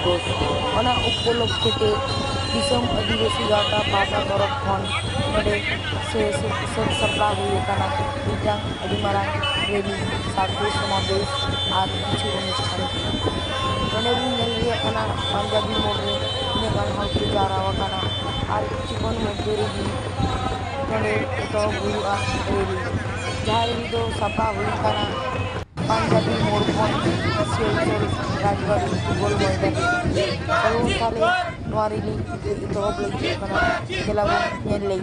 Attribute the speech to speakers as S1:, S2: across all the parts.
S1: दिवस उपलक्षे आदिवासी गाता से परब सपड़ा मार रैली साधु समावेश अनुष्ठान मैं पाजाबी मोड़े इनका जारावान और जीवन मध्य रैली एट रैली जहाँ रैली तो सपड़ा পাঞ্জাবি ময়ূরভঞ্জ শিলচর রাজবাড়ি গোল ময়দানে চৌখালে নোয়ারিলি তহবিল খেলাব নেললেই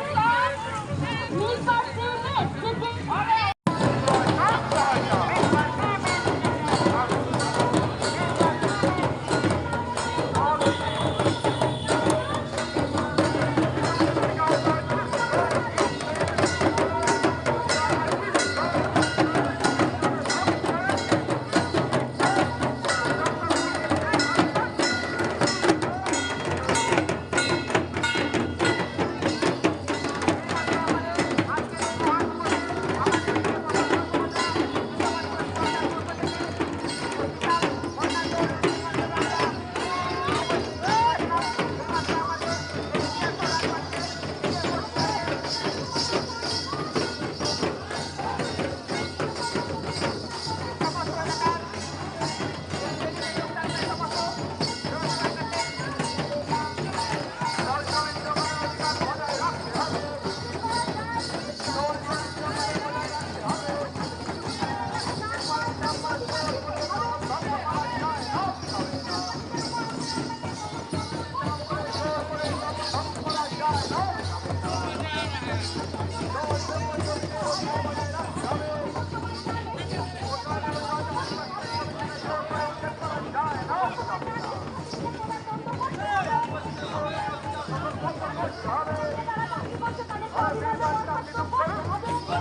S2: স্বস্তিতে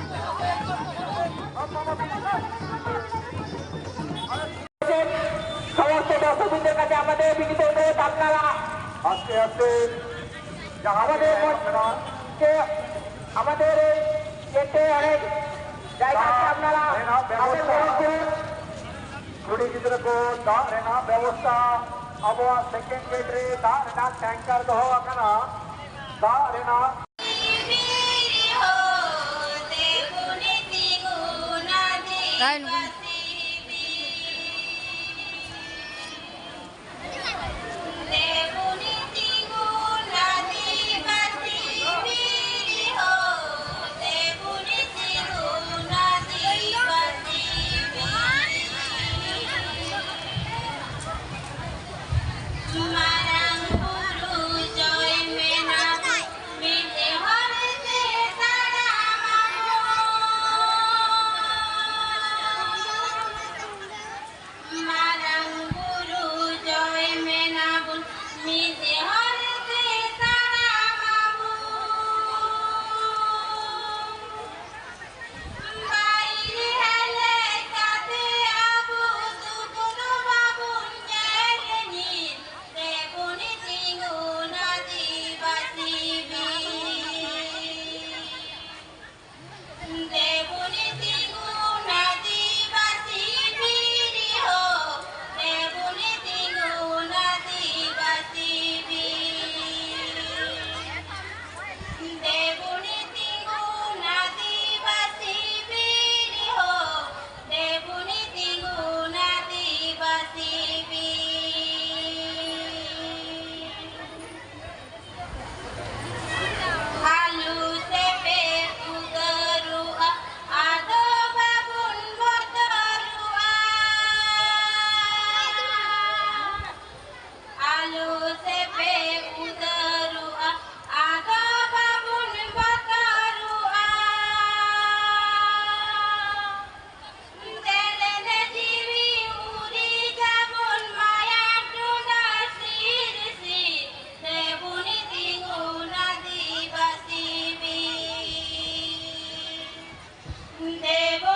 S3: স্বাস্থ্য দপ্তরের কাছে আমাদের বিনিত অনুরোধ আপনারা আজকে আছেন যাহাদের পক্ষ থেকে আমাদের এই ক্ষেত্রে অনেক জায়গা আছে আপনারা আসলে কোটি যত কোडान ব্যবস্থা অথবা সেকেন্ড গেট রেদার না ট্যাঙ্কার তো হওয়াখানা দাঁড়েনা
S4: Nein, Devo